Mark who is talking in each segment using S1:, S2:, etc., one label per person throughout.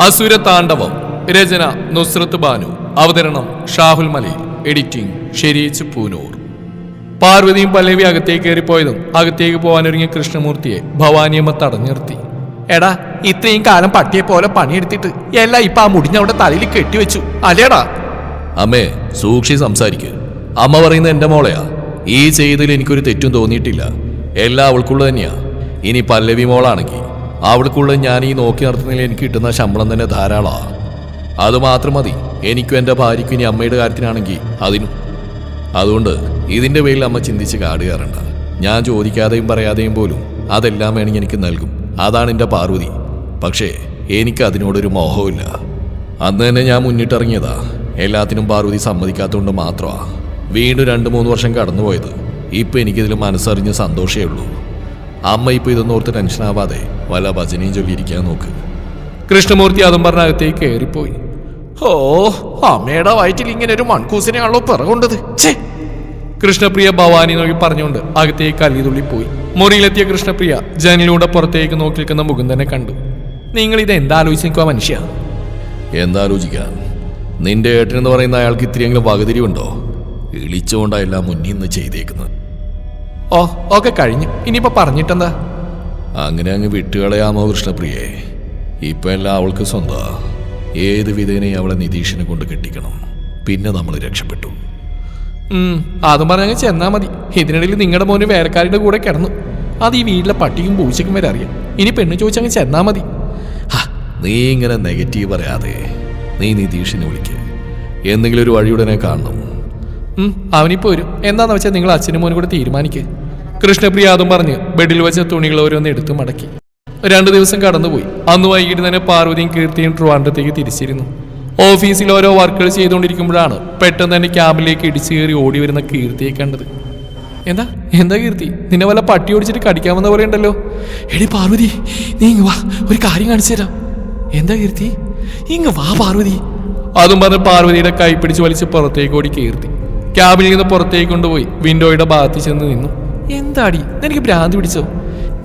S1: അസുര താണ്ഡവം. രചന നുസ്രത്ത് ബാനു. അവതരണം ഷാഹുൽ മലയിൽ എഡിറ്റിംഗ് ഷെരീച്ച് പൂനൂർ. പാർവതിയും പല്ലവി അകത്തേക്ക് കയറിപ്പോയതും അകത്തേക്ക് പോകാനൊരുങ്ങിയ കൃഷ്ണമൂർത്തിയെ ഭവാനിയമ്മ തടഞ്ഞു നിർത്തി എടാ ഇത്രയും കാലം പട്ടിയെ പോലെ പണിയെടുത്തിട്ട് എല്ലാം ഇപ്പൊ ആ മുടിഞ്ഞവിടെ തലയിൽ കെട്ടിവെച്ചു. അല്ലേടാ?
S2: അമ്മേ സൂക്ഷി സംസാരിക്ക്. അമ്മ പറയുന്ന എന്റെ മോളെയാ. ഈ ചെയ്തതിൽ എനിക്കൊരു തെറ്റും തോന്നിയിട്ടില്ല. എല്ലാം അവൾക്കുള്ളത് തന്നെയാ. ഇനി പല്ലവി മോളാണെങ്കിൽ. അവൾക്കുള്ളത് ഞാൻ ഈ നോക്കി നടത്തുന്നതിൽ എനിക്ക് കിട്ടുന്ന ശമ്പളം തന്നെ ധാരാളമാണ് അത് മാത്രം മതി. എനിക്കും എന്റെ ഭാര്യയ്ക്കും ഇനി അമ്മയുടെ കാര്യത്തിനാണെങ്കിൽ അതിനും. അതുകൊണ്ട് ഇതിന്റെ പേരിൽ അമ്മ ചിന്തിച്ച് കാട് കയറണ്ട. ഞാൻ ചോദിക്കാതെയും പറയാതെയും പോലും അതെല്ലാം വേണമെങ്കിൽ എനിക്ക് നൽകും. അതാണ് എന്റെ പാർവതി. പക്ഷേ എനിക്ക് അതിനോടൊരു മോഹമില്ല അന്ന് തന്നെ ഞാൻ മുന്നിട്ടിറങ്ങിയതാ. എല്ലാത്തിനും പാർവതി സമ്മതിക്കാത്തതുകൊണ്ട് മാത്രമാണ് വീണ്ടും രണ്ട് മൂന്ന് വർഷം കടന്നുപോയത്. ഇപ്പം എനിക്കിതിൽ മനസ്സറിഞ്ഞ് സന്തോഷമേ ഉള്ളൂ. അമ്മ ഇപ്പോൾ ഇതൊന്നും ഓർത്ത് ടെൻഷനാവാതെ വല്ല ഭജനയും ചൊല്ലിയിരിക്കാൻ നോക്ക്.
S1: കൃഷ്ണമൂർത്തി അതും പറഞ്ഞ അകത്തേക്ക് കയറിപ്പോയി. ഓ അമ്മയുടെ വയറ്റിൽ ഇങ്ങനെ ഒരു മൺകൂസിനെയാണല്ലോ പിറകൊണ്ടത്. ഛേ! കൃഷ്ണപ്രിയ ഭവാനി നോക്കി പറഞ്ഞുകൊണ്ട് അകത്തേക്ക് കല്ലിതുള്ളി പോയി. മുറിയിലെത്തിയ കൃഷ്ണപ്രിയ ജനലിലൂടെ പുറത്തേക്ക് നോക്കി നിൽക്കുന്ന മുകുന്ദനെ കണ്ടു. നിങ്ങൾ ഇത് എന്താലോചിക്കുക മനുഷ്യ?
S2: എന്താലോചിക്കാൻ നിന്റെ ഏട്ടൻ എന്ന് പറയുന്ന അയാൾക്ക് ഇത്രയെങ്കിലും വകതിരിവുണ്ടോ? ഇളിച്ചുകൊണ്ടായില്ല മുന്നിൽ നിന്ന് ചെയ്തേക്കുന്നത്.
S1: ഓ ഒക്കെ കഴിഞ്ഞു. ഇനിയിപ്പോ പറഞ്ഞിട്ടെന്താ?
S2: അങ്ങനെ അങ്ങ് വിട്ടുകളയാമോ കൃഷ്ണപ്രിയെ? ഇപ്പൊ എല്ലാം അവൾക്ക് സ്വന്തമാ ഏത് വിധേനയും അവളെ നിതീഷിനെ കൊണ്ട് കെട്ടിക്കണം. പിന്നെ നമ്മൾ രക്ഷപ്പെട്ടു.
S1: അതും പറഞ്ഞങ്ങ് ചെന്നാ മതി. ഇതിനിടയിൽ നിങ്ങളുടെ മോന് വേലക്കാരുടെ കൂടെ കിടന്നു. അത് ഈ വീട്ടിലെ പട്ടിയും പൂച്ചയ്ക്കും വരെ അറിയാം. ഇനി പെണ്ണ് ചോദിച്ചങ്ങ് ചെന്നാ മതി.
S2: നീ ഇങ്ങനെ നെഗറ്റീവ് പറയാതെ നീ നിതീഷിനെ വിളിക്ക്. എന്തെങ്കിലും ഒരു വഴിയുടനെ കാണണം.
S1: അവനിപ്പോ വരും. എന്താന്ന് വെച്ചാൽ നിങ്ങൾ അച്ഛനും മോനും കൂടെ തീരുമാനിക്ക്. കൃഷ്ണപ്രിയ അതും പറഞ്ഞ് ബെഡിൽ വെച്ച തുണികൾ ഓരോന്ന് എടുത്ത് മടക്കി. രണ്ടു ദിവസം കടന്നുപോയി. അന്ന് വൈകിട്ട് തന്നെ പാർവതിയും കീർത്തിയും ട്രിവാൻഡ്രത്തേക്ക് തിരിച്ചിരുന്നു. ഓഫീസിൽ ഓരോ വർക്കുകൾ ചെയ്തുകൊണ്ടിരിക്കുമ്പോഴാണ് പെട്ടെന്ന് തന്നെ ക്യാമ്പിലേക്ക് ഇടിച്ചു കയറി ഓടി വരുന്ന കീർത്തിയെ കണ്ടത്. എന്താ? എന്താ കീർത്തി? നിന്നെ വല്ല പട്ടി ഓടിച്ചിട്ട് കടിക്കാമെന്ന പോലെ ഉണ്ടല്ലോ. എടി പാർവതി നീ ഇങ്ങ് വാ. ഒരു കാര്യം കാണിച്ചു തരാം. എന്താ കീർത്തി? ഇങ്ങ് വാ പാർവതി. അതും പറഞ്ഞ് പാർവതിയുടെ കൈ പിടിച്ച് വലിച്ച് പുറത്തേക്ക് ഓടി കീർത്തി. ക്യാബിനിൽ നിന്ന് പുറത്തേക്ക് കൊണ്ടുപോയി വിൻഡോയുടെ ഭാഗത്ത് ചെന്ന് നിന്നു. എന്താടി? നിനക്ക് ഭ്രാന്തി പിടിച്ചോ?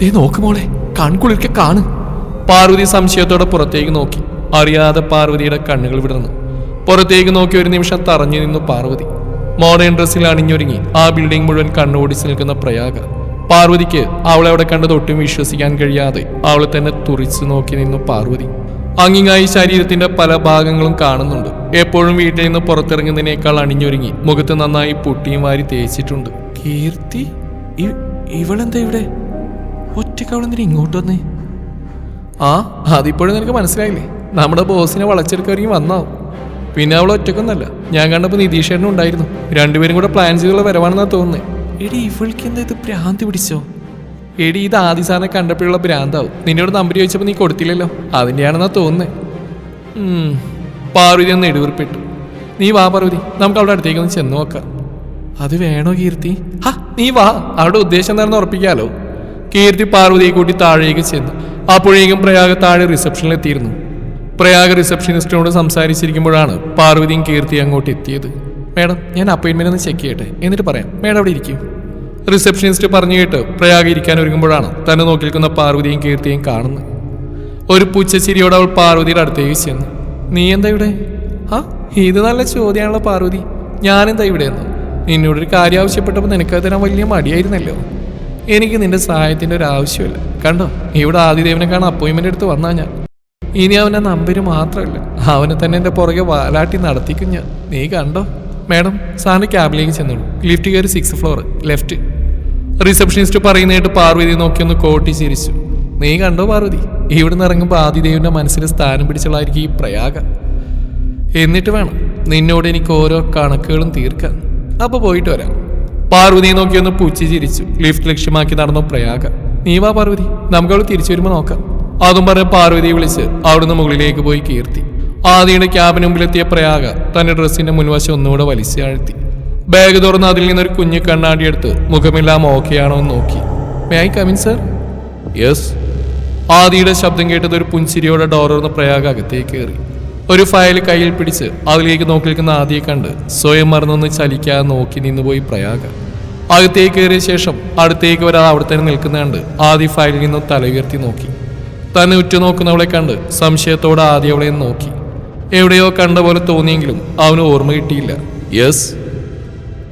S1: ദേ നോക്ക് മോളെ കൺകുളിർക്കെ കാണു. പാർവതി സംശയത്തോടെ പുറത്തേക്ക് നോക്കി. അറിയാതെ പാർവതിയുടെ കണ്ണുകൾ വിടർന്നു. പുറത്തേക്ക് നോക്കി ഒരു നിമിഷം തറഞ്ഞു നിന്നു പാർവതി. മോഡേൺ ഡ്രസ്സിൽ അണിഞ്ഞൊരുങ്ങി. ആ ബിൽഡിംഗ് മുഴുവൻ കണ്ണോടിച്ച് നിൽക്കുന്ന പ്രയാഗ. പാർവതിക്ക് അവളെ അവിടെ കണ്ടത് ഒട്ടും വിശ്വസിക്കാൻ കഴിയാതെ അവളെ തന്നെ തുറിച്ചു നോക്കി നിന്നു പാർവതി. അങ്ങിങ്ങായി ശരീരത്തിന്റെ പല ഭാഗങ്ങളും കാണുന്നുണ്ട്. എപ്പോഴും വീട്ടിൽ നിന്ന് പുറത്തിറങ്ങുന്നതിനേക്കാൾ അണിഞ്ഞൊരുങ്ങി. മുഖത്ത് നന്നായി പൊട്ടിയും വാരി തേച്ചിട്ടുണ്ട്. കീർത്തി? ഇവളെന്താ ഇവിടെ? ഒറ്റയ്ക്ക് അവളെന്തിനാ ഇങ്ങോട്ട് വന്നേ? ആ അതിപ്പോഴും നിനക്ക് മനസ്സിലായില്ലേ? നമ്മുടെ ബോസിനെ വളച്ചെടുക്കറിയും വന്നാവും പിന്നെ അവൾ ഒറ്റക്കൊന്നല്ല ഞാൻ കണ്ടപ്പോൾ നിതീഷേട്ടനും ഉണ്ടായിരുന്നു. രണ്ടുപേരും കൂടെ പ്ലാൻ ചെയ്തുള്ള വരവാണെന്നാണ് തോന്നുന്നത് എടി ഇവൾക്ക് എന്താ ഇത് ഭ്രാന്തി പിടിച്ചോ? എടി ഇത് ആദ്യ സാറിനെ കണ്ടപ്പോഴുള്ള ഭ്രാന്താവും. നിന്നോട് നമ്പർ ചോദിച്ചപ്പോൾ നീ കൊടുത്തില്ലല്ലോ. അതിന്റെയാണെന്നാ തോന്നുന്നത്. പാർവതി ഒന്ന് എടുവിർപ്പെട്ടു നീ വാ പാർവതി. നമുക്ക് അവിടെ അടുത്തേക്ക് ഒന്ന് ചെന്ന് നോക്കാം. അത് വേണോ കീർത്തി? ഹാ നീ വാ. അവിടെ ഉദ്ദേശം എന്താണെന്ന് ഉറപ്പിക്കാലോ. കീർത്തി പാർവതിയെ കൂട്ടി താഴേക്ക് ചെന്നു അപ്പോഴേക്കും പ്രയാഗ താഴെ റിസപ്ഷനിൽ എത്തിയിരുന്നു. പ്രയാഗ റിസപ്ഷനിസ്റ്റിനോട് സംസാരിച്ചിരിക്കുമ്പോഴാണ് പാർവതിയും കീർത്തി അങ്ങോട്ട് എത്തിയത്. മേഡം ഞാൻ അപ്പോയിന്റ്മെന്റ് ഒന്ന് ചെക്ക് ചെയ്യട്ടെ. എന്നിട്ട് പറയാം. മേഡം അവിടെ ഇരിക്കും. റിസപ്ഷനിസ്റ്റ് പറഞ്ഞു കേട്ട് പ്രയാഗ ഇരിക്കാൻ ഒരുങ്ങുമ്പോഴാണ് തന്നെ നോക്കി നിൽക്കുന്ന പാർവതിയും കീർത്തിയും കാണുന്നത്. ഒരു പുച്ഛച്ചിരിയോടെ അവൾ പാർവതിയുടെ അടുത്തേക്ക് ചെന്നു. നീ എന്താ ഇവിടെ? ആ ഇത് നല്ല ചോദ്യമാണല്ലോ പാർവതി. ഞാനെന്താ ഇവിടെ എന്ന്? നിന്നോടൊരു കാര്യം ആവശ്യപ്പെട്ടപ്പോൾ നിനക്കത് തരാൻ വലിയ മടിയായിരുന്നല്ലോ. എനിക്ക് നിന്റെ സഹായത്തിന്റെ ഒരു ആവശ്യമില്ല. കണ്ടോ? ഇവിടെ ആദിദേവനെ കാണാൻ അപ്പോയിൻമെന്റ് എടുത്ത് വന്നാ ഞാൻ. ഇനി അവന്റെ നമ്പര് മാത്രമല്ല. അവനെ തന്നെ എന്റെ പുറകെ വാലാട്ടി നടത്തിക്കും ഞാൻ. നീ കണ്ടോ? മാഡം സാറിന് ക്യാബിലേക്ക് ചെന്നോളൂ. ലിഫ്റ്റ് കയറി സിക്സ് ഫ്ലോർ ലെഫ്റ്റ് റിസപ്ഷനിസ്റ്റ് പറയുന്നതായിട്ട് പാർവതി നോക്കിയൊന്ന് കോട്ടി ചിരിച്ചു. നീ കണ്ടോ പാർവതി? ഇവിടുന്ന് ഇറങ്ങുമ്പോൾ ആദിദേവിന്റെ മനസ്സിൽ സ്ഥാനം പിടിച്ചുള്ളതായിരിക്കും ഈ പ്രയാഗ. എന്നിട്ട് വേണം നിന്നോട് എനിക്ക് ഓരോ കണക്കുകളും തീർക്കാൻ. അപ്പൊ പോയിട്ട് വരാം. പാർവതിയെ നോക്കി ഒന്ന് പുച്ചി ചിരിച്ചു. ലിഫ്റ്റ് ലക്ഷ്യമാക്കി നടന്നു പ്രയാഗ. നീ വാ പാർവതി നമുക്ക് അവൾ തിരിച്ചു വരുമ്പോൾ നോക്കാം. അതും പറഞ്ഞ പാർവതിയെ വിളിച്ച് അവിടുന്ന് മുകളിലേക്ക് പോയി കീർത്തി. ആദിയുടെ ക്യാബിന് മുമ്പിലെത്തിയ പ്രയാഗ തന്റെ ഡ്രസ്സിന്റെ മുൻവശം ഒന്നുകൂടെ വലിച്ചു ആഴ്ത്തി ബാഗ് തുറന്ന് അതിൽ നിന്നൊരു കുഞ്ഞു കണ്ണാടി എടുത്ത് മുഖമെല്ലാം ഓക്കെയാണോ എന്ന് നോക്കി. May I come in sir
S2: yes
S1: ആദിയുടെ ശബ്ദം കേട്ടത് ഒരു പുഞ്ചിരിയോടെ ഡോറർന്ന് പ്രയാഗ അകത്തേക്ക് കയറി. ഒരു ഫയൽ കയ്യിൽ പിടിച്ച് അതിലേക്ക് നോക്കി നിൽക്കുന്ന ആദിയെ കണ്ട് സ്വയം മറന്നൊന്ന് ചലിക്കാൻ നോക്കി നിന്നുപോയി പ്രയാഗ. അകത്തേക്ക് കയറിയ ശേഷം അടുത്തേക്ക് ഒരാൾ അവിടെ തന്നെ നിൽക്കുന്ന കണ്ട് ആദി ഫയലിൽ നിന്ന് തല ഉയർത്തി നോക്കി. തന്നെ ഉറ്റുനോക്കുന്നവളെ കണ്ട് സംശയത്തോടെ ആദ്യം അവളെ നോക്കി. എവിടെയോ കണ്ട പോലെ തോന്നിയെങ്കിലും അവന് ഓർമ്മ കിട്ടിയില്ല.
S2: യെസ്.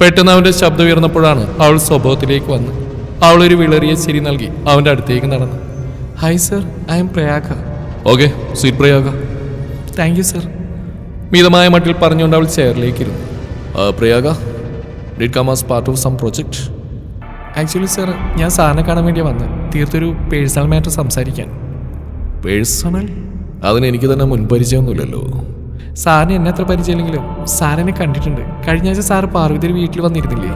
S1: പെട്ടെന്ന് അവന്റെ ശബ്ദം ഉയർന്നപ്പോഴാണ് അവൾ സ്വഭാവത്തിലേക്ക് വന്ന്. അവൾ ഒരു വിളറിയ ചിരി നൽകി അവന്റെ അടുത്തേക്ക് നടന്നു. Hi sir I'm Prayaga
S2: okay sweet Prayaga
S1: thank you sir. മിതമായ മട്ടിൽ പറഞ്ഞുകൊണ്ട് അവൾ ചെയറിലേക്ക് ഇരുന്നു
S2: Prayaga did come as part of some project
S1: actually sir ഞാൻ സാറിനെ കാണാൻ വേണ്ടി വന്നത് തീർത്തൊരു പേഴ്സണൽ മാറ്റർ സംസാരിക്കാൻ.
S2: പേഴ്സണൽ? അതിന് എനിക്ക് തന്നെ മുൻപരിചയമൊന്നുമില്ലല്ലോ
S1: സാറിന് എന്നെ അത്ര പരിചയമില്ലെങ്കിലും സാറിനെ കണ്ടിട്ടുണ്ട്. കഴിഞ്ഞ ആഴ്ച സാർ പാർവതിയുടെ വീട്ടിൽ വന്നിരുന്നില്ലേ?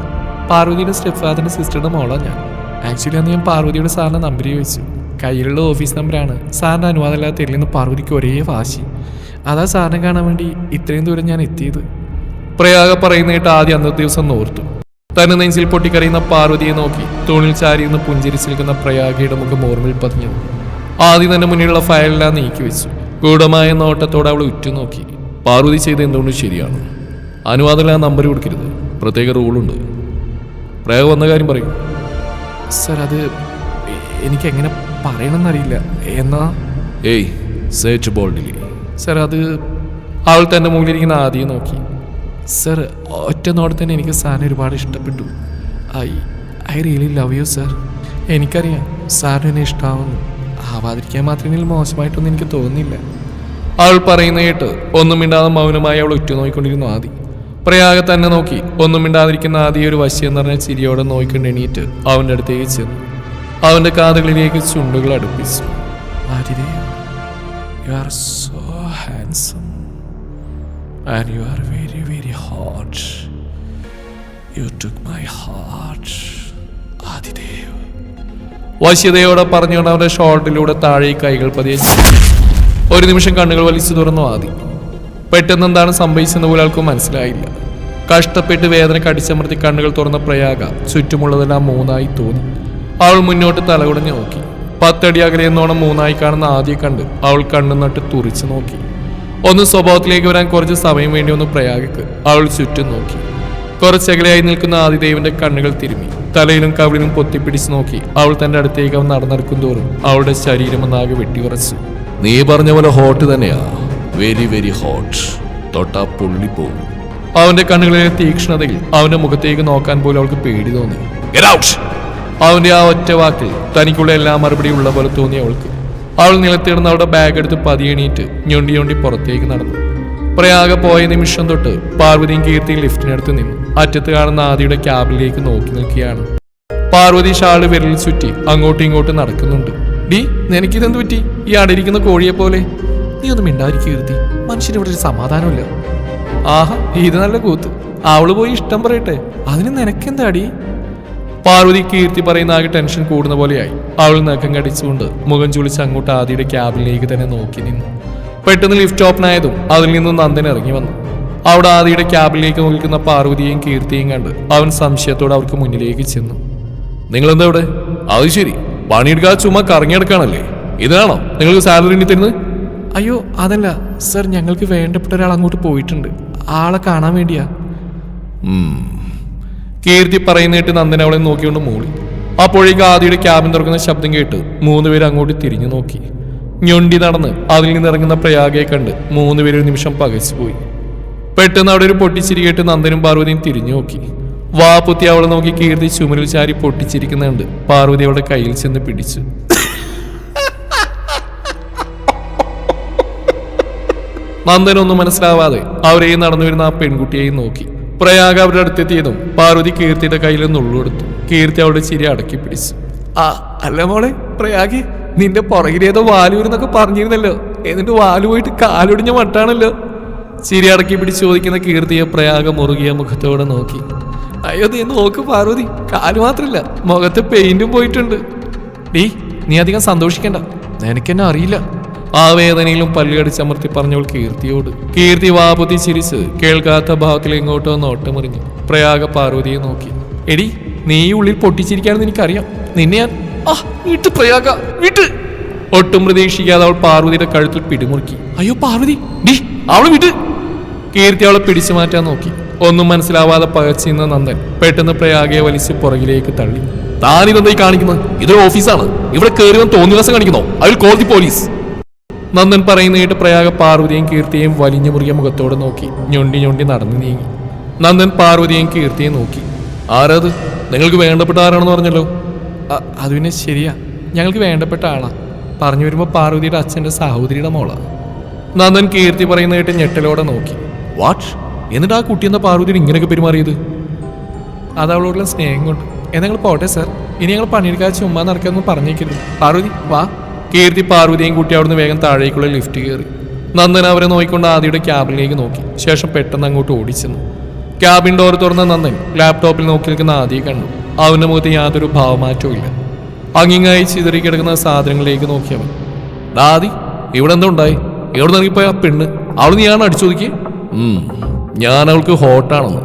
S1: പാർവതിയുടെ സ്റ്റെപ്പ് ഫാദറിന്റെ സിസ്റ്ററുടെ മോളാണ് ഞാൻ. ആക്ച്വലി അന്ന് ഞാൻ പാർവതിയുടെ സാറിന്റെ നമ്പർ ചോദിച്ചു. കയ്യിലുള്ള ഓഫീസ് നമ്പറാണ് സാറിന്റെ അനുവാദമില്ലാതെ തരില്ലെന്ന് പാർവതിക്ക് ഒരേ വാശി. അതാ സാറിനെ കാണാൻ വേണ്ടി ഇത്രയും ദൂരം ഞാൻ എത്തിയത്. പ്രയാഗ പറയുന്ന കേട്ട് ആദ്യം അന്നത്തെ ദിവസം നോർത്തു തന്നെ നെഞ്ചിൽ പൊട്ടിക്കറിയുന്ന പാർവതിയെ നോക്കി തോണിൽ ചാരിയെന്ന് പുഞ്ചിരിച്ച് നിൽക്കുന്ന പ്രയാഗയുടെ മുഖം ഓർമ്മയിൽ പതിഞ്ഞു. ആദ്യം തന്നെ മുന്നിലുള്ള ഫയലെല്ലാം നീക്കി വെച്ചു. ഗൂഢമായ നോട്ടത്തോടെ അവൾ ഉറ്റുനോക്കി. പാർവതി ചെയ്ത് എന്തുകൊണ്ട് ശരിയാണ്. അനുവാദമില്ല നമ്പർ കൊടുക്കരുത്. പ്രത്യേക റൂളുണ്ട്. പ്രയാഗ വന്ന കാര്യം പറയും. സർ അത് എനിക്ക് എങ്ങനെ പറയണമെന്നറിയില്ല. എന്നാ?
S2: ഏയ് സേച്ച് ബോൾഡിലി.
S1: സർ അത് അവൾ തന്റെ മുകളിലിരിക്കുന്ന ആദ്യം നോക്കി. സർ ഒറ്റ നോടെ തന്നെ എനിക്ക് സാറിനെ ഒരുപാട് ഇഷ്ടപ്പെട്ടു. I I really love you sir. എനിക്കറിയാം സാറിന് എന്നെ ഇഷ്ടമാവുന്നു ആവാതിരിക്കാൻ മാത്രമേ മോശമായിട്ടൊന്നും എനിക്ക് തോന്നുന്നില്ല. അവൾ പറയുന്ന കേട്ട് ഒന്നും മിണ്ടാതെ മൗനമായി അവൾ ഉറ്റുനോക്കിക്കൊണ്ടിരുന്നു ആദി. പ്രയാഗ തന്നെ നോക്കി ഒന്നും മിണ്ടാതിരിക്കുന്ന ആദ്യ ഒരു വശ്യം പറഞ്ഞാൽ ചിരിയോടെ നോക്കിക്കൊണ്ട് എണീറ്റ് അവന്റെ അടുത്തേക്ക് ചെന്നു. അവന്റെ കാതുകളിലേക്ക് ചുണ്ടുകൾ അടുപ്പിച്ചു. ആതിരേ you are handsome. And you are very, very hot. You took my heart. Adidev. വശ്യതയോടെ പറഞ്ഞുകൊണ്ട് അവന്റെ ഷോൾഡറിലൂടെ താഴെ കൈകൾ പതിയെ ഒരു നിമിഷം കണ്ണുകൾ വലിച്ചു തുറന്നു ആദി. പെട്ടെന്ന് എന്താണ് സംഭവിച്ചെന്ന് പോലും ആൾക്കും മനസ്സിലായില്ല. കഷ്ടപ്പെട്ട് വേദന കടിച്ചമർത്തി കണ്ണുകൾ തുറന്ന പ്രയാഗ ചുറ്റുമുള്ളതെല്ലാം മൂന്നായി തോന്നി. അവൾ മുന്നോട്ട് തലകുടഞ്ഞ് നോക്കി. പത്തടി അകലെ എന്നോണം മൂന്നായി കാണുന്ന ആദ്യ കണ്ട് അവൾ കണ്ണു നട്ട് തുറിച്ചു നോക്കി. ഒന്ന് സ്വഭാവത്തിലേക്ക് വരാൻ കുറച്ച് സമയം വേണ്ടി ഒന്ന് പ്രയാഗക്ക്. അവൾ ചുറ്റും നോക്കി. കുറച്ചകലെയായി നിൽക്കുന്ന ആദിദേവന്റെ കണ്ണുകൾ തിരുമ്മി തലയിലും കവിളിലും പൊത്തിപ്പിടിച്ച് നോക്കി. അവൾ തന്റെ അടുത്തേക്ക് അവൻ നടന്നെടുക്കും തോറും അവളുടെ ശരീരം ഒന്നാകെ വെട്ടിയുറച്ചു.
S2: നീ പറഞ്ഞ പോലെ ഹോട്ട് തന്നെയാ. Very very hot. തൊട്ടാ പോകും
S1: അവന്റെ കണ്ണുകളിലെ തീക്ഷ്ണതയിൽ അവന്റെ മുഖത്തേക്ക് നോക്കാൻ പോലും അവൾക്ക് പേടി തോന്നി! അവന്റെ ആ ഒറ്റ വാക്കിൽ തനിക്കുള്ള എല്ലാ മറുപടിയും ഉള്ള പോലെ തോന്നി അവൾക്ക്. അവൾ നിലത്തിടുന്ന അവളുടെ ബാഗ് എടുത്ത് പതിയെണീറ്റ് ഞൊണ്ടി ഞൊണ്ടി പുറത്തേക്ക് നടന്നു. പ്രയാഗ പോയ നിമിഷം തൊട്ട് പാർവതിയും കീർത്തിയും ലിഫ്റ്റിനടുത്ത് നിന്നു. അറ്റത്ത് കാണുന്ന ആദിയുടെ ക്യാബിലേക്ക് നോക്കി നിൽക്കുകയാണ്. പാർവതി ഷാൾ വിരലിൽ ചുറ്റി അങ്ങോട്ടും ഇങ്ങോട്ടും നടക്കുന്നുണ്ട്. ഡി നിനക്കിതെന്ത് പറ്റി? ഈ അടയിരിക്കുന്ന കോഴിയെ പോലെ. നീ ഒന്നും മിണ്ടാതിരിക്കും കീർത്തി. മനുഷ്യന് ഇവിടെ ഒരു സമാധാനമില്ല. ആഹാ ഇത് നല്ല കൂത്ത്. അവൾ പോയി ഇഷ്ടം പറയട്ടെ. അതിന് നിനക്കെന്താടി പാർവതി കീർത്തി പറയുന്ന ആകെ ടെൻഷൻ കൂടുന്ന പോലെയായി. അവൾ നഖം കടിച്ചുകൊണ്ട് മുഖം ചുളിച്ച് അങ്ങോട്ട് ആദിയുടെ ക്യാബിലേക്ക് തന്നെ നോക്കി നിന്നു. പെട്ടെന്ന് ലിഫ്റ്റ് ഓപ്പൺ ആയതും അതിൽ നിന്നും നന്ദൻ ഇറങ്ങി വന്നു. അവിടെ ആദിയുടെ ക്യാബിലേക്ക് നോക്കുന്ന പാർവതിയെയും കീർത്തിയും കണ്ട് അവൻ സംശയത്തോടെ അവർക്ക് മുന്നിലേക്ക് ചെന്നു.
S2: നിങ്ങളെന്താ ഇവിടെ? അത് ശരി. പണിയെടുക്കാതെ ചുമ്മാ കറങ്ങിയെടുക്കാണല്ലേ? ഇതാണോ നിങ്ങൾക്ക് സാലറി ഇനി തരുന്നത്?
S1: അയ്യോ അതല്ല. സർ ഞങ്ങൾക്ക് വേണ്ടപ്പെട്ട ഒരാൾ അങ്ങോട്ട് പോയിട്ടുണ്ട്. ആളെ കാണാൻ വേണ്ടിയാ. കീർത്തി പറയുന്നിട്ട് നന്ദന അവളെ നോക്കിക്കൊണ്ട് മൂളി. അപ്പോഴേക്ക് ആദിയുടെ ക്യാബിൻ തുറക്കുന്ന ശബ്ദം കേട്ട് മൂന്നുപേർ അങ്ങോട്ട് തിരിഞ്ഞു നോക്കി. ഞൊണ്ടി നടന്ന് അതിൽ നിന്ന് ഇറങ്ങുന്ന പ്രയാഗയെ കണ്ട് മൂന്നുപേരും ഒരു നിമിഷം പകച്ചുപോയി പെട്ടെന്ന് അവിടെ ഒരു പൊട്ടിച്ചിരി കേട്ട് നന്ദനും പാർവതിയും തിരിഞ്ഞു നോക്കി. വാ പുത്തി അവളെ നോക്കി കീർത്തി ചുമരിൽ ചാരി പൊട്ടിച്ചിരിക്കുന്നുണ്ട്. പാർവതി അവളുടെ കയ്യിൽ ചെന്ന് പിടിച്ചു. നന്ദനൊന്നും മനസ്സിലാവാതെ അവരെയും നടന്നു വരുന്ന ആ പെൺകുട്ടിയെയും നോക്കി. പ്രയാഗ അവരുടെ അടുത്തെത്തിയതും പാർവതി കീർത്തിയുടെ കയ്യിൽ നിന്ന് ഉള്ളെടുത്തു കീർത്തി അവളുടെ ചിരി അടക്കി പിടിച്ചു. ആ അല്ല മോളെ പ്രയാഗി നിന്റെ പുറകിലേതോ വാലൂരെന്നൊക്കെ പറഞ്ഞിരുന്നല്ലോ. എന്നിട്ട് വാലു പോയിട്ട് കാലൊടിഞ്ഞ മട്ടാണല്ലോ. ചിരി അടക്കി പിടിച്ച് ചോദിക്കുന്ന കീർത്തിയെ പ്രയാഗ മുറുകിയ മുഖത്തോടെ നോക്കി. അയ്യോ നീ നോക്ക് പാർവതി കാൽ മാത്രല്ല മുഖത്ത് പെയിന്റും പോയിട്ടുണ്ട്. ഡീ നീ അധികം സന്തോഷിക്കണ്ട. നിനക്കെന്നെ അറിയില്ല. ആ വേദനയിലും പല്ലുകടിച്ചമർത്തി പറഞ്ഞവൾ കീർത്തിയോട്. കീർത്തി വാപുതി ചിരിച്ച് കേൾക്കാത്ത ഭാവത്തിൽ എങ്ങോട്ടോ നോട്ടമെറിഞ്ഞു. പ്രയാഗ പാർവതിയെ നോക്കി. എടി നീ ഉള്ളിൽ പൊട്ടിച്ചിരിക്കാണെന്ന് എനിക്കറിയാം. നിന്നെ ഞാൻ വീട്ട് പ്രയാഗ വീട്ട്. ഒട്ടും പ്രതീക്ഷിക്കാതെ അവൾ പാർവതിയുടെ കഴുത്തിൽ പിടിമുറുക്കി. അയ്യോ പാർവതി ഡി അവളെ വിട്ട് കീർത്തി അവളെ പിടിച്ചു മാറ്റാൻ നോക്കി. ഒന്നും മനസ്സിലാവാതെ പകച്ചിരുന്ന നന്ദൻ പെട്ടെന്ന് പ്രയാഗയെ വലിച്ച് പുറകിലേക്ക് തള്ളി.
S2: താനിതെന്തായി കാണിക്കുന്നത്? ഇതൊരു ഓഫീസാണ്. ഇവിടെ കയറി വന്ന് തോന്നിവാസം കാണിക്കുന്നോ? അതിൽ ദി പോലീസ്.
S1: നന്ദൻ പറയുന്ന കേട്ട് പ്രയാഗ പാർവതിയും കീർത്തിയെയും വലിഞ്ഞു മുറിയ മുഖത്തോടെ നോക്കി. ഞൊണ്ടി ഞൊണ്ടി നടന്നു നീങ്ങി. നന്ദൻ പാർവതിയും കീർത്തിയെയും നോക്കി.
S2: ആരത്? നിങ്ങൾക്ക് വേണ്ടപ്പെട്ട ആരാണെന്ന് പറഞ്ഞല്ലോ?
S1: "അ- അത് പിന്നെ ശരിയാ. ഞങ്ങൾക്ക് വേണ്ടപ്പെട്ട ആളാ. പറഞ്ഞു വരുമ്പോൾ പാർവതിയുടെ അച്ഛന്റെ സഹോദരിയുടെ മോളാ. നന്ദൻ കീർത്തി പറയുന്ന കേട്ട് ഞെട്ടലോടെ നോക്കി.
S2: വാട്ട്? എന്നിട്ട് ആ കുട്ടി എന്ന പാർവതിയോട് ഇങ്ങനെയൊക്കെ പെരുമാറിയത്?
S1: അത് അവളോടുള്ള സ്നേഹം കൊണ്ട്. എന്നെ പോട്ടെ സാർ. ഇനി ഞങ്ങൾ പണിയെടുക്കാതെ ചുമ്മാ നടക്കാമെന്ന് പറഞ്ഞേക്കരുത്. പാർവതി വാ. കീർത്തി പാർവതിയും കുട്ടി അവിടുന്ന് വേഗം താഴേക്കുള്ള ലിഫ്റ്റ് കയറി. നന്ദൻ അവരെ നോക്കിക്കൊണ്ട് ആദ്യയുടെ ക്യാബിനിലേക്ക് നോക്കി. ശേഷം പെട്ടെന്ന് അങ്ങോട്ട് ഓടിച്ചെന്നു. ക്യാബിൻ ഡോർ തുറന്ന നന്ദൻ ലാപ്ടോപ്പിൽ നോക്കി നിൽക്കുന്ന ആദിയെ കണ്ടു. അവന്റെ മുഖത്ത് യാതൊരു ഭാവമാറ്റവും ഇല്ല. അങ്ങിങ്ങായി ചിതറി കിടക്കുന്ന സാധനങ്ങളിലേക്ക് നോക്കിയവൻ
S2: ദാദി ഇവിടെ എന്താ ഉണ്ടായി? ഇവിടെ നിന്ന് ഇറങ്ങിപ്പോയ ആ പെണ്ണ്? അവൾ നീയാണ് അടിച്ചൊതുക്കി? ഞാൻ അവൾക്ക് ഹോട്ടാണെന്ന്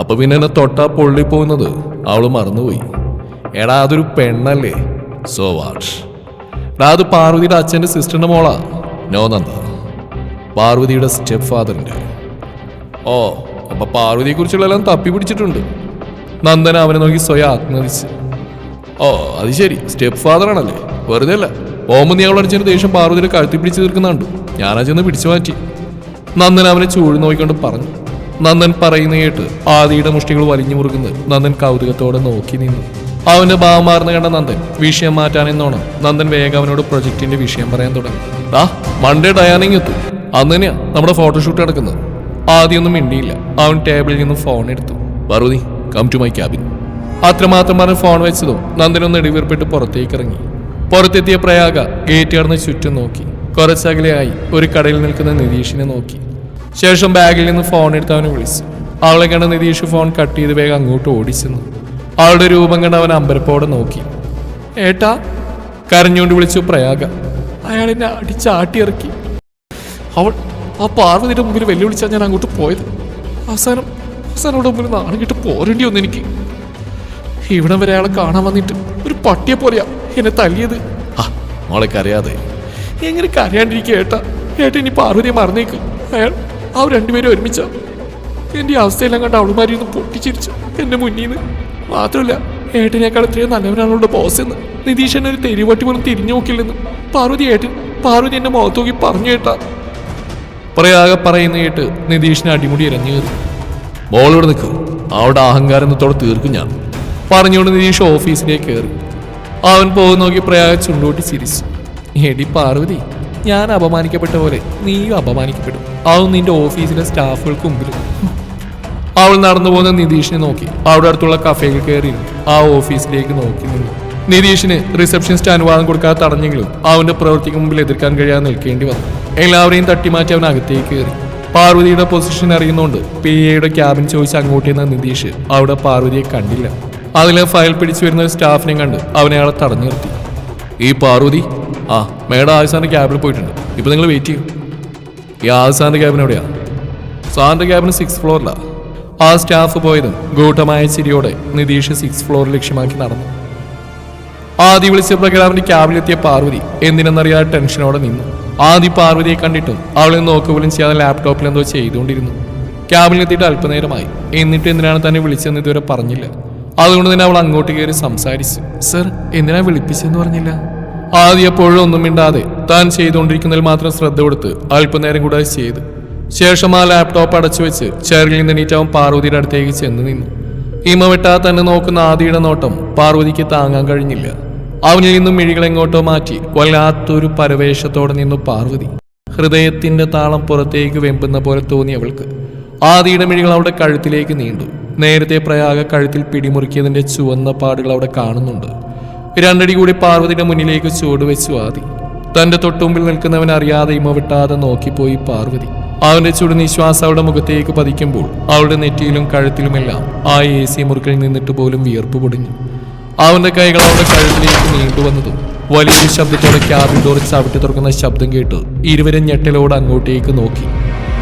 S2: അപ്പൊ പിന്നെ എന്നെ തൊട്ടാ പൊള്ളിപ്പോകുന്നത് അവൾ മറന്നുപോയി. എടാ അതൊരു പെണ്ണല്ലേ? സോ വാട്ട് ഡാ പാർവതിയുടെ അച്ഛന്റെ സിസ്റ്ററിന്റെ മോളാ. നോ നന്ദ പാർവതിയുടെ സ്റ്റെപ്പ് ഫാദറിന്റെ ഓ അപ്പൊ പാർവതിയെ കുറിച്ചുള്ളതെല്ലാം തപ്പി പിടിച്ചിട്ടുണ്ട്
S1: നന്ദൻ അവനെ നോക്കി സ്വയം ആത്മതിച്ച്
S2: ഓ അത് ശരി. സ്റ്റെപ്പ് ഫാദർ ആണല്ലേ വെറുതെ അല്ല ഓമ്പ് നീ അവളടിച്ചൊരു ദേഷ്യം പാർവതിയുടെ കഴുത്തി പിടിച്ച് തീർക്കുന്നുണ്ട്. ഞാനാ ചെന്ന് പിടിച്ചു മാറ്റി.
S1: നന്ദൻ അവനെ ചൂഴി നോക്കിക്കൊണ്ട് പറഞ്ഞു. നന്ദൻ പറയുന്ന കേട്ട് ആദിയുടെ മുഷ്ടികൾ വലിഞ്ഞു മുറുകുന്നത് നന്ദൻ കൗതുകത്തോടെ നോക്കി നിന്നു. അവന്റെ ഭാവം മാറുന്ന കണ്ട നന്ദൻ വിഷയം മാറ്റാൻ മാറ്റാനെന്നോണം നന്ദൻ വേഗം അവനോട് പ്രൊജക്ടിന്റെ വിഷയം പറയാൻ തുടങ്ങി.
S2: ആ മൺഡേ ഡയാനിങ് എത്തും. അന്ന് തന്നെയാ നമ്മുടെ ഫോട്ടോഷൂട്ട് നടക്കുന്നത്?
S1: ആദ്യമൊന്നും മിണ്ടിയില്ല. അവൻ ടേബിളിൽ നിന്ന് ഫോൺ എടുത്തു.
S2: Parvathi come to my cabin
S1: അത്രമാത്രം പറഞ്ഞ് ഫോൺ വെച്ചതും നന്ദനൊന്ന് ഇടിവീർപ്പിട്ട് പുറത്തേക്ക് ഇറങ്ങി. പുറത്തെത്തിയ പ്രയാഗ ഗേറ്റ് കടന്ന് ചുറ്റും നോക്കി. കുറച്ചകലെയായി ഒരു കടയിൽ നിൽക്കുന്ന നിതീഷിനെ നോക്കി. ശേഷം ബാഗിൽ നിന്ന് ഫോൺ എടുത്ത് അവനെ വിളിച്ചു. അവളെ കണ്ട നിതീഷ് ഫോൺ കട്ട് ചെയ്ത് വേഗം അങ്ങോട്ട് ഓടിച്ചെന്നു. അവളുടെ രൂപം കണ്ട് അവൻ അമ്പരപ്പോടെ നോക്കി. ഏട്ടാ കരഞ്ഞുകൊണ്ട് വിളിച്ചു പ്രയാഗ. അയാൾ എന്നെ അടിച്ചാട്ടി ഇറക്കി അവൾ ആ പാർവതിയുടെ മുമ്പിൽ വെല്ലുവിളിച്ചാൽ ഞാൻ അങ്ങോട്ട് പോയത്. അവസാനം അവസാനം അവിടെ മുമ്പിൽ നാണം കിട്ട് പോരേണ്ടി വന്നു എനിക്ക്. ഇവിടം വരെ അയാളെ കാണാൻ വന്നിട്ട് ഒരു പട്ടിയെ പോലെയാ എന്നെ തല്ലിയത്.
S2: മോളെ കരയാതെ.
S1: എങ്ങനെ കരയാണ്ടിരിക്കുക ഏട്ടാ? ഏട്ട ഇനി പാർവതിയെ മറന്നേക്കും. അയാൾ ആ രണ്ടുപേരും ഒരുമിച്ച. എന്റെ ഈ അവസ്ഥയെല്ലാം കണ്ട് അവളുമാരി ഒന്ന് പൊട്ടിച്ചിരിച്ചു. എന്റെ മുന്നിൽ നിന്ന് മാത്രമല്ല ഏട്ടനേക്കാൾ ഇത്രയും നല്ലവനാണുള്ള ബോസ് എന്ന്. നിതീഷ് എന്നെ ഒരു തെരുവട്ടി പോലും തിരിഞ്ഞു നോക്കില്ലെന്ന് പാർവതി ഏട്ടൻ പാർവതി എന്നെ മുഖത്ത് നോക്കി പറഞ്ഞു കേട്ടാ. പറയാകെ പറയുന്ന കേട്ട് നിതീഷിന് അടിമുടി ഇരഞ്ഞു കയറി.
S2: മോളിവിടെ നിൽക്കൂ. അവളുടെ എന്നത്തോടെ തീർക്കും ഞാൻ.
S1: പറഞ്ഞുകൊണ്ട് നിതീഷ് ഓഫീസിലേക്ക് കയറി. അവൻ പോകുന്ന നോക്കി പ്രയാഗ ചുണ്ടോട്ടി ചിരിച്ചു. എടി പാർവതി ഞാൻ അപമാനിക്കപ്പെട്ട പോലെ നീയും അപമാനിക്കപ്പെടും. അതും നിന്റെ ഓഫീസിലെ സ്റ്റാഫുകൾക്ക് മുമ്പിലും അവൾ നടന്നു പോകുന്ന നിതീഷിനെ നോക്കി. അവിടെ അടുത്തുള്ള കഫേയിൽ കയറി ആ ഓഫീസിലേക്ക് നോക്കി നിന്നു. നിതീഷിന് റിസപ്ഷനിസ്റ്റ് അനുവാദം കൊടുക്കാതെ തടഞ്ഞെങ്കിലും അവന്റെ പ്രവൃത്തിക്ക് മുമ്പിൽ എതിർക്കാൻ കഴിയാതെ നിൽക്കേണ്ടി വന്നു. എല്ലാവരെയും തട്ടിമാറ്റി അവൻ അകത്തേക്ക് കയറി. പാർവതിയുടെ പൊസിഷൻ അറിയുന്നോണ്ട് പി എയുടെ ക്യാബിൻ ചോദിച്ച് അങ്ങോട്ട് ചെന്ന നിതീഷ് അവിടെ പാർവതിയെ കണ്ടില്ല. അതിലെ ഫയൽ പിടിച്ചു വരുന്ന ഒരു സ്റ്റാഫിനെ കണ്ട് അവനെ അയാളെ തടഞ്ഞു നിർത്തി.
S2: ഈ പാർവതി? ആ മേഡം ആസാന്റെ ക്യാബിൽ പോയിട്ടുണ്ട്. ഇപ്പൊ നിങ്ങൾ വെയിറ്റ് ചെയ്യും. ഈ ആസാന്റെ ക്യാബിൻ എവിടെയാ?
S1: സാറിന്റെ ക്യാബിന് സിക്സ് ഫ്ലോറിലാ ആ സ്റ്റാഫ് പോയത് ഗൂഢമായ ചിരിയോടെ നിതീഷ് സിക്സ് ഫ്ലോർ ലക്ഷ്യമാക്കി നടന്നു. ആദി വിളിച്ച പ്രകടാവിന്റെ ക്യാബിലെത്തിയ പാർവതി എന്തിനെന്നറിയാതെ ടെൻഷനോടെ നിന്നു. ആദി പാർവതിയെ കണ്ടിട്ട് അവളെ നോക്കുപോലും ചെയ്യാതെ ലാപ്ടോപ്പിൽ എന്തോ ചെയ്തുകൊണ്ടിരുന്നു. ക്യാബിലെത്തിയിട്ട് അല്പനേരമായി. എന്നിട്ട് എന്തിനാണ് തന്നെ വിളിച്ചതെന്ന് ഇതുവരെ പറഞ്ഞില്ല. അതുകൊണ്ട് തന്നെ അവൾ അങ്ങോട്ട് കയറി സംസാരിച്ചു. സർ എന്തിനാ വിളിപ്പിച്ചെന്ന് പറഞ്ഞില്ല? ആദ്യ എപ്പോഴും ഒന്നും മിണ്ടാതെ താൻ ചെയ്തുകൊണ്ടിരിക്കുന്നതിൽ മാത്രം ശ്രദ്ധ കൊടുത്ത് അല്പനേരം കൂടെ ചെയ്തു. ശേഷം ആ ലാപ്ടോപ്പ് അടച്ചു വെച്ച് ചെയറിൽ നിന്ന് അവൻ പാർവതിയുടെ അടുത്തേക്ക് ചെന്ന് നിന്നു. വെട്ടാ തന്നെ നോക്കുന്ന ആദിയുടെ നോട്ടം പാർവതിക്ക് താങ്ങാൻ കഴിഞ്ഞില്ല. അവനിൽ നിന്നും മിഴികളെങ്ങോട്ടോ മാറ്റി വല്ലാത്തൊരു പരവേശത്തോടെ നിന്നു പാർവതി. ഹൃദയത്തിന്റെ താളം പുറത്തേക്ക് വെമ്പുന്ന പോലെ തോന്നി അവൾക്ക്. ആദിയുടെ മിഴികൾ അവളുടെ കഴുത്തിലേക്ക് നീണ്ടു. നേരത്തെ പ്രയാഗ കഴുത്തിൽ പിടിമുറുക്കിയതിന്റെ ചുവന്ന പാടുകൾ അവിടെ കാണുന്നുണ്ട്. രണ്ടടി കൂടി പാർവതിയുടെ മുന്നിലേക്ക് ചുവട് വെച്ചു ആദി. തന്റെ തൊട്ടുമ്പിൽ നിൽക്കുന്നവൻ അറിയാതെ ഇമ വിട്ടാതെ നോക്കിപ്പോയി പാർവതി. അവന്റെ ചുടു നിശ്വാസം അവളുടെ മുഖത്തേക്ക് പതിക്കുമ്പോൾ അവളുടെ നെറ്റിയിലും കഴുത്തിലുമെല്ലാം ആ എ സി മുറുക്കിൽ നിന്നിട്ട് പോലും വിയർപ്പ് പൊടിഞ്ഞു. അവന്റെ കൈകൾ അവളുടെ കഴുത്തിലേക്ക് നീണ്ടുവന്നതും വലിയൊരു ശബ്ദത്തോടെ ക്യാബിൻ ഡോർ ചവിട്ടി തുറക്കുന്ന ശബ്ദം കേട്ട് ഇരുവരും ഞെട്ടലോട് അങ്ങോട്ടേക്ക് നോക്കി.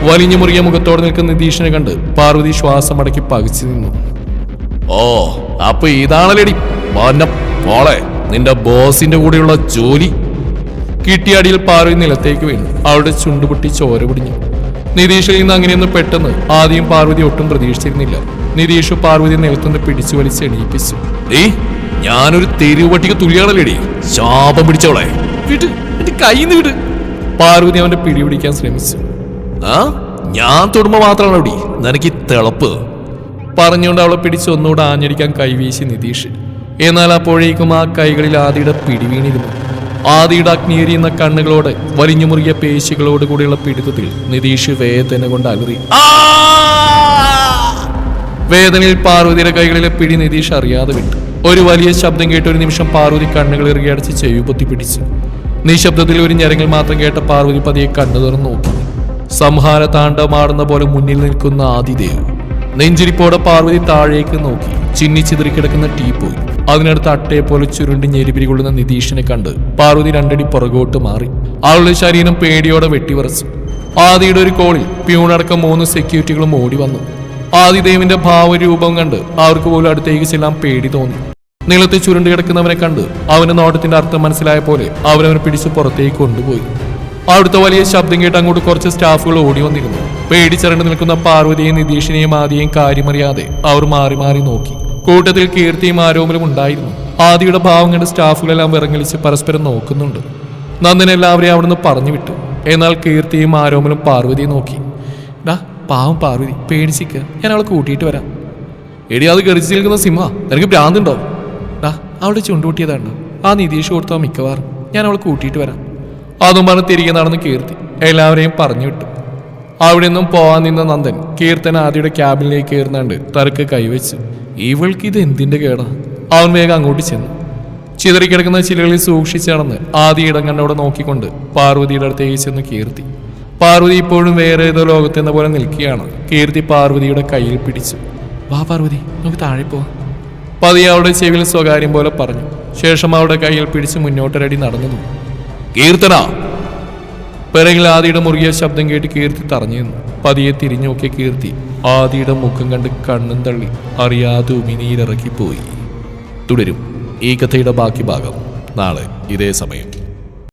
S1: വലിഞ്ഞു മുറിയ മുഖത്തോടെ നിൽക്കുന്ന നിതീഷിനെ കണ്ട് പാർവതി ശ്വാസം അടക്കി പകിച്ചു നിന്നു.
S2: ഓ അപ്പൊ ഇതാണല്ലേടി മോളെ നിന്റെ ബോസിന്റെ കൂടെയുള്ള ജോലി?
S1: കിട്ടിയാടിയിൽ പാർവതി നിലത്തേക്ക് വീണു. അവളുടെ ചുണ്ടുപൊട്ടി ചോര പിടിഞ്ഞു. നിതീഷിൽ നിന്ന് അങ്ങനെയൊന്ന് പെട്ടെന്ന് ആദ്യം പാർവതി ഒട്ടും പ്രതീക്ഷിച്ചിരുന്നില്ല. നിതീഷ് പാർവതി നിലത്തുനിന്ന് പിടിച്ചു വലിച്ച് എണീപ്പിച്ചു.
S2: ഏ ഞാനൊരു തെരുവട്ടിക്ക് തുല്യാണല്ലേടി? ശാപം പിടിച്ചോളെ
S1: വിട് എന്റെ നിന്ന് വിട്. പാർവതി അവന്റെ പിടി പിടിക്കാൻ ശ്രമിച്ചു.
S2: ആ? ഞാൻ തൊടുമ്പോ മാത്രമാണ് അവിടെ നിനക്ക് ഈ തിളപ്പ്.
S1: പറഞ്ഞുകൊണ്ട് അവളെ പിടിച്ച് ഒന്നുകൂടെ ആഞ്ഞടിക്കാൻ കൈവീശി നിതീഷ്. എന്നാൽ അപ്പോഴേക്കും ആ കൈകളിൽ ആദിയുടെ പിടി വീണിരുന്നു. ആദിയുടെ അഗ്നിയേരിയുന്ന കണ്ണുകളോടെ വലിഞ്ഞു മുറിയ പേശികളോട് കൂടിയുള്ള പിടുത്തത്തിൽ നിതീഷ് വേദന കൊണ്ട് അലറി. വേദനയിൽ പാർവതിയുടെ കൈകളിലെ പിടി നിതീഷ് അറിയാതെ വിട്ടു. ഒരു വലിയ ശബ്ദം കേട്ട് ഒരു നിമിഷം പാർവതി കണ്ണുകൾ ഇറുകിയടച്ച് ചെവി പൊത്തി പിടിച്ചു. നിശബ്ദത്തിൽ ഒരു ഞരങ്ങൾ മാത്രം കേട്ട പാർവതി പതിയെ കണ്ണു തുറന്നു നോക്കി. സംഹാര താണ്ടമാടുന്ന പോലെ മുന്നിൽ നിൽക്കുന്ന ആദിദേവ് നെഞ്ചിരിപ്പോടെ പാർവതി താഴേക്ക് നോക്കി. ചിന്നി ചിതറിക്കിടക്കുന്ന ടീ പോയി. അതിനടുത്ത് അട്ടയെ പോലെ ചുരുണ്ടി ഞെരിപിരി കൊള്ളുന്ന നിതീഷിനെ കണ്ട് പാർവതി രണ്ടടി പുറകോട്ട് മാറി. ആളുടെ ശരീരം പേടിയോടെ വെട്ടിവറച്ചു. ആദിയുടെ ഒരു കോളിൽ പ്യൂണടക്കം മൂന്ന് സെക്യൂരിറ്റികളും ഓടി വന്നു. ആദിദേവിന്റെ ഭാവരൂപം കണ്ട് അവർക്ക് പോലും അടുത്തേക്ക് ചെല്ലാൻ പേടി തോന്നി. നീളത്തിൽ ചുരുണ്ട് കിടക്കുന്നവനെ കണ്ട് അവന്റെ നോട്ടത്തിന്റെ അർത്ഥം മനസ്സിലായ പോലെ അവരവനെ പിടിച്ച് പുറത്തേക്ക് കൊണ്ടുപോയി. അവിടുത്തെ വലിയ ശബ്ദം കേട്ട് അങ്ങോട്ട് കുറച്ച് സ്റ്റാഫുകൾ ഓടി വന്നിരുന്നു. പേടിച്ചരണ്ട് നിൽക്കുന്ന പാർവതിയെയും നിതീഷിനെയും ആദിയെയും കാര്യമറിയാതെ അവർ മാറി മാറി നോക്കി. കൂട്ടത്തിൽ കീർത്തിയും ആരോമലും ഉണ്ടായിരുന്നു. ആദിയുടെ ഭാവം കണ്ട് സ്റ്റാഫുകളെല്ലാം വിറങ്ങലിച്ച് പരസ്പരം നോക്കുന്നുണ്ട്. നന്ദൻ എല്ലാവരെയും അവിടുന്ന് പറഞ്ഞു വിട്ടു എന്നാൽ കീർത്തിയും ആരോമലും പാർവതിയെ നോക്കി. ഡാ പാവം പാർവതി പേടിച്ചിക്ക ഞാൻ അവളെ കൂട്ടിയിട്ട് വരാം. എടി അത് ഗറിച്ച് നിൽക്കുന്ന സിംഹ. നിനക്ക് ഭ്രാന്തുണ്ടോ? ഡാ അവളുടെ ചുണ്ടുകൂട്ടിയതാണ് ആ നിതീഷ് കൊടുത്തോ മിക്കവാറും. ഞാൻ അവളെ കൂട്ടിയിട്ട് വരാം. അതും പറഞ്ഞ് തിരികെ നടന്ന് കീർത്തി. എല്ലാവരെയും പറഞ്ഞു വിട്ടു അവിടെ നിന്നും പോവാൻ നിന്ന നന്ദൻ കീർത്തന ആദിയുടെ ക്യാബിനിലേക്ക് കയറുന്നുണ്ട് തറക്ക് കൈവച്ചു. ഇവൾക്ക് ഇത് എന്തിന്റെ കേടാ? അവൻ വേഗം അങ്ങോട്ട് ചെന്നു. ചിതറിക്കിടക്കുന്ന ചിലകളിൽ സൂക്ഷിച്ചടന്ന് ആദ്യ ഇടം കണ്ടവിടെ നോക്കിക്കൊണ്ട് പാർവതിയുടെ അടുത്തേക്ക് ചെന്ന് കീർത്തി. പാർവതി ഇപ്പോഴും വേറെ ഏതോ ലോകത്തെന്ന പോലെ നിൽക്കുകയാണ്. കീർത്തി പാർവതിയുടെ കയ്യിൽ പിടിച്ചു. വാ പാർവതി നമുക്ക് താഴെ പോവാം. പതിയെ അവളുടെ ചെവിയിൽ സ്വകാര്യം പോലെ പറഞ്ഞു. ശേഷം അവളുടെ കയ്യിൽ പിടിച്ച് മുന്നോട്ടൊരടി നടന്നു.
S2: കീർത്തന
S1: പിറകിൽ ആദിയുടെ മുറുകിയ ശബ്ദം കേട്ട് കീർത്തി തറഞ്ഞു നിന്നു. പതിയെ തിരിഞ്ഞു നോക്കിയ കീർത്തി ആദിയുടെ മുഖം കണ്ട് കണ്ണും തള്ളി അറിയാതെ ഉമിനീരിറക്കിപ്പോയി.
S2: തുടരും ഈ കഥയുടെ ബാക്കി ഭാഗം നാളെ ഇതേ സമയം.